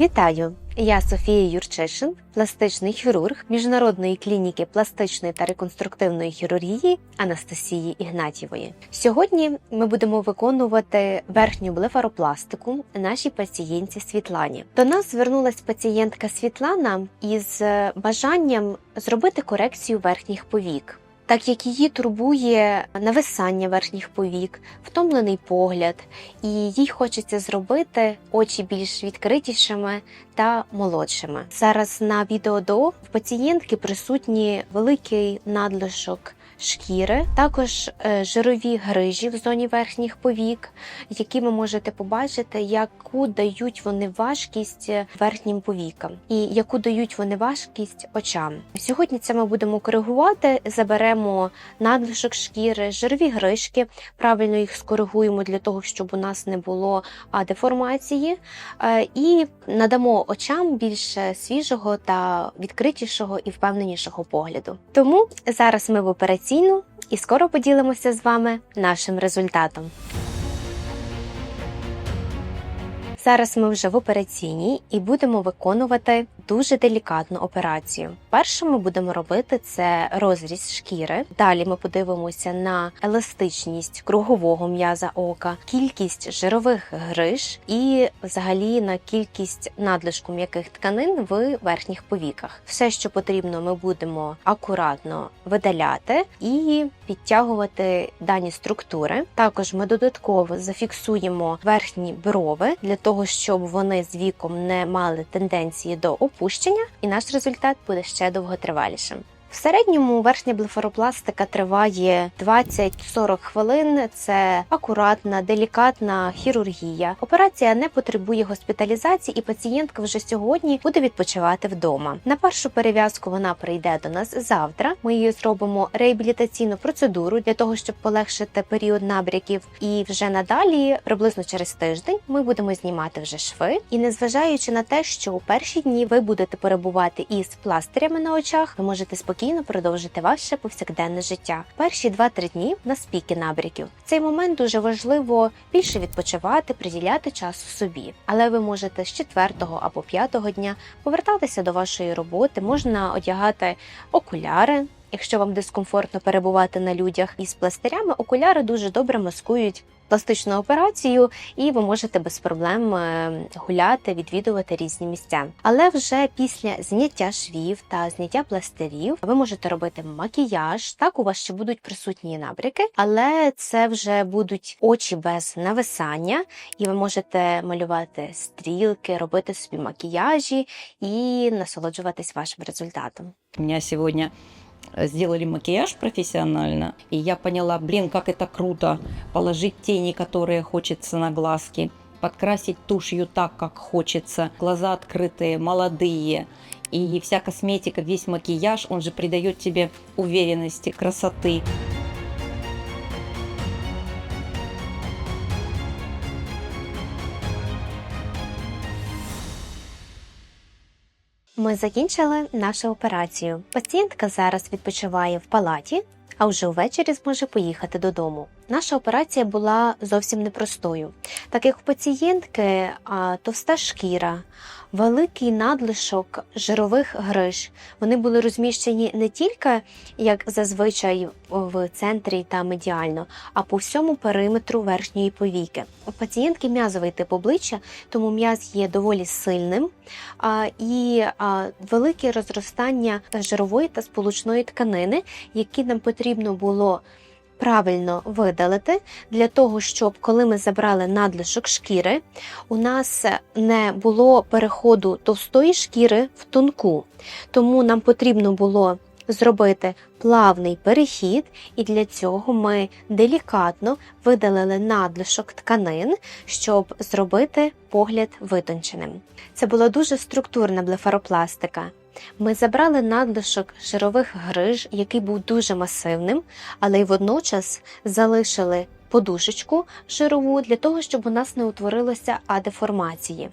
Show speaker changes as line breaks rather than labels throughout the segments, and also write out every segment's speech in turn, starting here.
Вітаю! Я Софія Юрчишин, пластичний хірург міжнародної клініки пластичної та реконструктивної хірургії Анастасії Ігнатівої. Сьогодні ми будемо виконувати верхню блефаропластику нашій пацієнтці Світлані. До нас звернулась пацієнтка Світлана із бажанням зробити корекцію верхніх повік. Так як її турбує нависання верхніх повік, втомлений погляд, і їй хочеться зробити очі більш відкритішими та молодшими. Зараз на відео до в пацієнтки присутні великий надлишок шкіри, також е, жирові грижі в зоні верхніх повік, які ви можете побачити, яку дають вони важкість верхнім повікам і яку дають вони важкість очам. Сьогодні це ми будемо коригувати. Заберемо надлишок шкіри, жирові грижки, правильно їх скоригуємо для того, щоб у нас не було деформації, е, і надамо очам більш свіжого та відкритішого і впевненішого погляду. Тому зараз ми в операційну і скоро поділимося з вами нашим результатом. Зараз ми вже в операційній і будемо виконувати дуже делікатну операцію. Перше ми будемо робити це розріз шкіри. Далі ми подивимося на еластичність кругового м'яза ока, кількість жирових гриж і взагалі на кількість надлишку м'яких тканин в верхніх повіках. Все, що потрібно, ми будемо акуратно видаляти і підтягувати дані структури. Також ми додатково зафіксуємо верхні брови для того, щоб вони з віком не мали тенденції до опущення, і наш результат буде ще довготривалішим. В середньому верхня блефаропластика триває 20-40 хвилин. Це акуратна, делікатна хірургія. Операція не потребує госпіталізації, і пацієнтка вже сьогодні буде відпочивати вдома. На першу перев'язку вона прийде до нас завтра. Ми її зробимо реабілітаційну процедуру для того, щоб полегшити період набряків. І вже надалі, приблизно через тиждень, ми будемо знімати вже шви. І незважаючи на те, що у перші дні ви будете перебувати із пластирями на очах, ви можете спокійно спокійно продовжити ваше повсякденне життя. Перші 2-3 дні на спіки набряків. В цей момент дуже важливо більше відпочивати, приділяти часу собі. Але ви можете з 4 або 5 дня повертатися до вашої роботи, можна одягати окуляри. Якщо вам дискомфортно перебувати на людях із пластирями, окуляри дуже добре маскують пластичну операцію, і ви можете без проблем е, гуляти, відвідувати різні місця. Але вже після зняття швів та зняття пластирів ви можете робити макіяж. Так, у вас ще будуть присутні набряки, але це вже будуть очі без нависання, і ви можете малювати стрілки, робити собі макіяжі і насолоджуватись вашим результатом.
У меня сегодня сделали макияж профессионально, и я поняла, блин, как это круто, положить тени, которые хочется на глазки, подкрасить тушью так, как хочется, глаза открытые, молодые, и вся косметика, весь макияж, он же придает тебе уверенности, красоты.
Ми закінчили нашу операцію. Пацієнтка зараз відпочиває в палаті, а вже ввечері зможе поїхати додому. Наша операція була зовсім непростою, так як у пацієнтки товста шкіра, великий надлишок жирових гриж. Вони були розміщені не тільки як зазвичай в центрі та медіально, а по всьому периметру верхньої повіки. У пацієнтки м'язовий тип обличчя, тому м'яз є доволі сильним і велике розростання жирової та сполучної тканини, які нам потрібно було правильно видалити для того, щоб коли ми забрали надлишок шкіри, у нас не було переходу товстої шкіри в тонку. Тому нам потрібно було зробити плавний перехід, і для цього ми делікатно видалили надлишок тканин, щоб зробити погляд витонченим. Це була дуже структурна блефаропластика. Ми забрали надлишок жирових гриж, який був дуже масивним, але й водночас залишили подушечку жирову для того, щоб у нас не утворилося адеформації.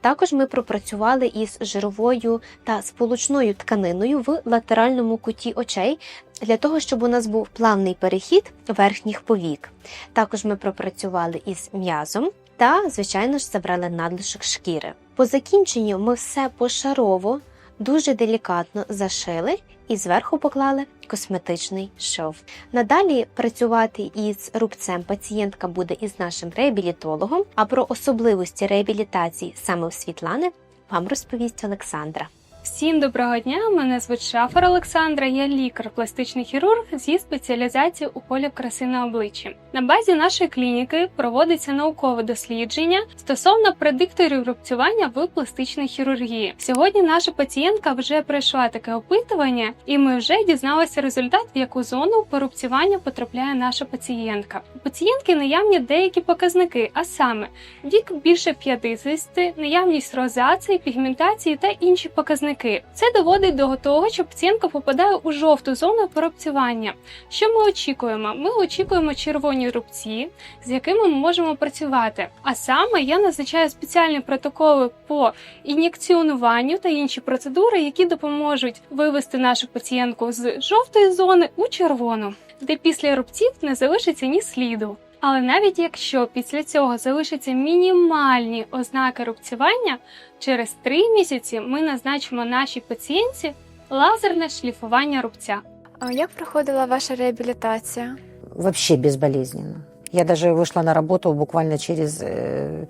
Також ми пропрацювали із жировою та сполучною тканиною в латеральному куті очей для того, щоб у нас був плавний перехід верхніх повік. Також ми пропрацювали із м'язом та, звичайно ж, забрали надлишок шкіри. По закінченню ми все пошарово, дуже делікатно зашили і зверху поклали косметичний шов. Надалі працювати із рубцем пацієнтка буде із нашим реабілітологом, а про особливості реабілітації саме у Світлани вам розповість Олександра.
Всім доброго дня! Мене звуть Шафар Олександра. Я лікар, пластичний хірург зі спеціалізацією уколів краси на обличчі. На базі нашої клініки проводиться наукове дослідження стосовно предикторів рубцювання в пластичній хірургії. Сьогодні наша пацієнтка вже пройшла таке опитування, і ми вже дізналися результат, в яку зону порубцювання потрапляє наша пацієнтка. У пацієнтки наявні деякі показники, а саме вік більше 50, наявність розації, пігментації та інші показники. Це доводить до того, що пацієнтка попадає у жовту зону порубцювання. Що ми очікуємо? Ми очікуємо червоні рубці, з якими ми можемо працювати. А саме я назначаю спеціальні протоколи по ін'єкціонуванню та інші процедури, які допоможуть вивести нашу пацієнтку з жовтої зони у червону, де після рубців не залишиться ні сліду. Але навіть якщо після цього залишаться мінімальні ознаки рубцювання, через 3 місяці ми назначимо нашій пацієнтці лазерне шліфування рубця.
А як проходила ваша реабілітація?
вообще безболезненно. Я даже вышла на работу буквально через э,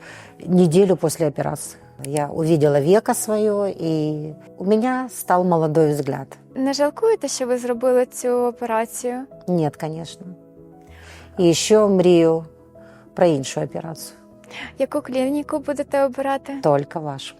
неделю после операции. Я увидела веко свое, и у меня стал молодой взгляд.
Не жалкуєте, що ви зробили цю операцію?
Нет, конечно. И ще мрію про іншу операцію.
Яку клініку будете обирати?
Тільки вашу.